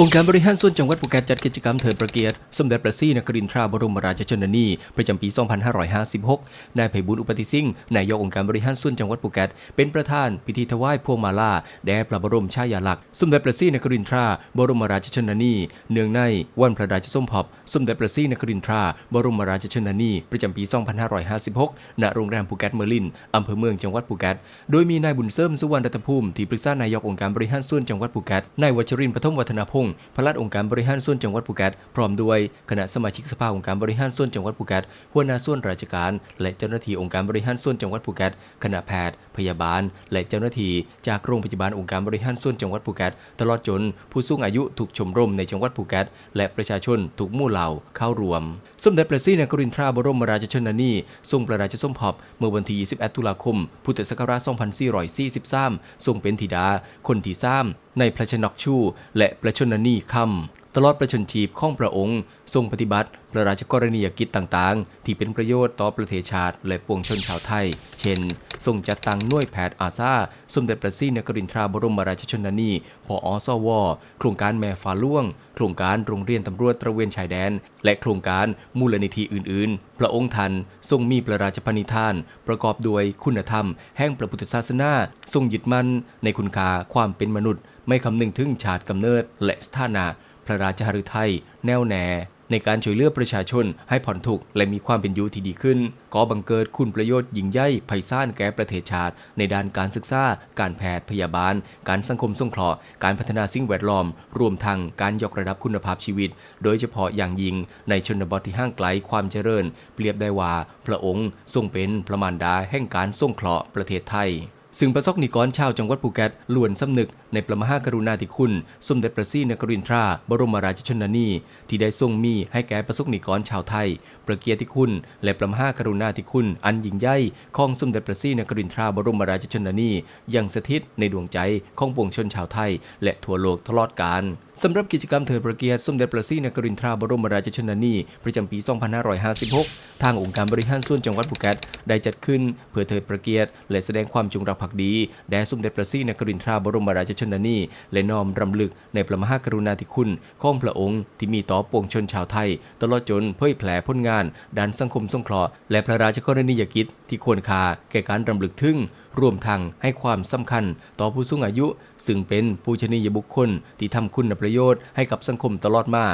องค์การบริหารส่วนจังหวัดภูเก็ตจัดกิจกรรมเทิดพระเกียรติสมเด็จพระศรีนครินทราบรมราชชนนีประจำปี 2556 นายไพบุญอุปติสิ่งห์นายกองค์การบริหารส่วนจังหวัดภูเก็ตเป็นประธานพิธีถวายพวงมาลาแด่พระบรมฉายาลักษณ์สมเด็จพระศรีนครินทราบรมราชชนนีเนื่องในวันพระราชสมภพสมเด็จพระศรีนครินทราบรมราชชนนีประจำปี 2556 ณ โรงแรมภูเก็ตเมอร์ลินอำเภอเมืองจังหวัดภูเก็ตโดยมีนายบุญเสริมสุวรรณรัตภูมิที่ปรึกษานายกองค์การบริหารส่วนจังหวัดภูเก็ตนายวัชรินทร์ปฐมวัฒนพงศ์พลัดองค์การบริหารส่วนจังหวัดภูเก็ตพร้อมด้วยคณะสมาชิกสภาองค์การบริหารส่วนจังหวัดภูเก็ตหัวหน้าส่วนราชการ และเจ้าหน้าที่องค์การบริหารส่วนจังหวัดภูเก็ตคณะแพทย์ พยาบาล และเจ้าหน้าที่จากโรงพยาบาลองค์การบริหารส่วนจังหวัดภูเก็ตตลอดจนผู้สูงอายุถูกชมรมในจังหวัดภูเก็ตและประชาชนถูกมู่เหล่าเข้ารวม สมเด็จพระศรีนครินทราบรมราชชนนีทรงพระราชสมภพเมื่อวันที่ 21 ตุลาคม พุทธศักราช 2443 ทรงเป็นธิดาคนที่สามในพระชนกชูและพระชนนีค่ำ ตลอดประชนชีพของพระองค์ ทรงปฏิบัติพระราชกรณียกิจต่างๆ ที่เป็นประโยชน์ต่อประเทศชาติ และปวงชนชาวไทย เช่น ทรงจัดตั้งหน่วยแพทย์อาซาสมเด็จพระศรีนครินทราบรมราชชนนีพออสว โครงการแม่ฟ้าล่วง โครงการโรงเรียนตำรวจตระเวนชายแดน และโครงการมูลนิธิอื่น ๆ พระองค์ท่านทรงมีพระราชปณิธาน ประกอบด้วยคุณธรรม แห่งพระพุทธศาสนา ทรงยึดมั่นในคุณค่าความเป็นมนุษย์ ไม่คำนึงถึงชาติกำเนิดและสถานะ พระราชหฤทัยแน่วแน่ ในการช่วยเหลือประชาชนให้ผ่อนทุกข์และมีความเป็นอยู่ที่ดีขึ้นก่อบังเกิดคุณประโยชน์ยิ่งใหญ่ไพศาลแก่ประเทศชาติ ในด้านการศึกษา การแพทย์พยาบาล การสังคมสงเคราะห์การพัฒนาสิ่งแวดล้อม รวมทั้งการยกระดับคุณภาพชีวิต โดยเฉพาะอย่างยิ่งในชนบทที่ห่างไกลความเจริญ เปรียบได้ว่า พระองค์ทรงเป็นพระมารดาแห่งการสงเคราะห์ประเทศไทย ซึ่งประสบนิกรชาวจังหวัดภูเก็ตล้วนสำนึกในพระมหากรุณาธิคุณ สมเด็จพระศรีนครินทราบรมราชชนนี ที่ได้ทรงมีให้แก่ประสบนิกรชาวไทย ประเกียรติคุณ และพระมหากรุณาธิคุณ อันยิ่งใหญ่ของสมเด็จพระศรีนครินทราบรมราชชนนียังสถิตในดวงใจของปวงชนชาวไทย และทั่วโลกตลอดกาลสำหรับกิจกรรมเทิดพระเกียรติสมเด็จพระศรีนครินทราบรมราชชนนี ประจำปี 2556 ทางองค์การบริหารส่วนจังหวัดภูเก็ต ได้จัดขึ้นเพื่อเทิดพระเกียรติ และแสดงความจงรักภักดี แด่สมเด็จพระศรีนครินทราบรมราชชนนีและน้อมรำลึกในพระมหากรุณาธิคุณของพระองค์ที่มีต่อปวงชนชาวไทย ตลอดจนเผยแผ่ผลงาน ด้านสังคมสงเคราะห์และพระราชกรณียกิจที่ควรค่าแก่การรำลึกถึงรวมทั้งให้ความสำคัญต่อผู้สูงอายุ ซึ่งเป็นผู้ชนียบุคคลที่ทำคุณประโยชน์ให้กับสังคมตลอดมา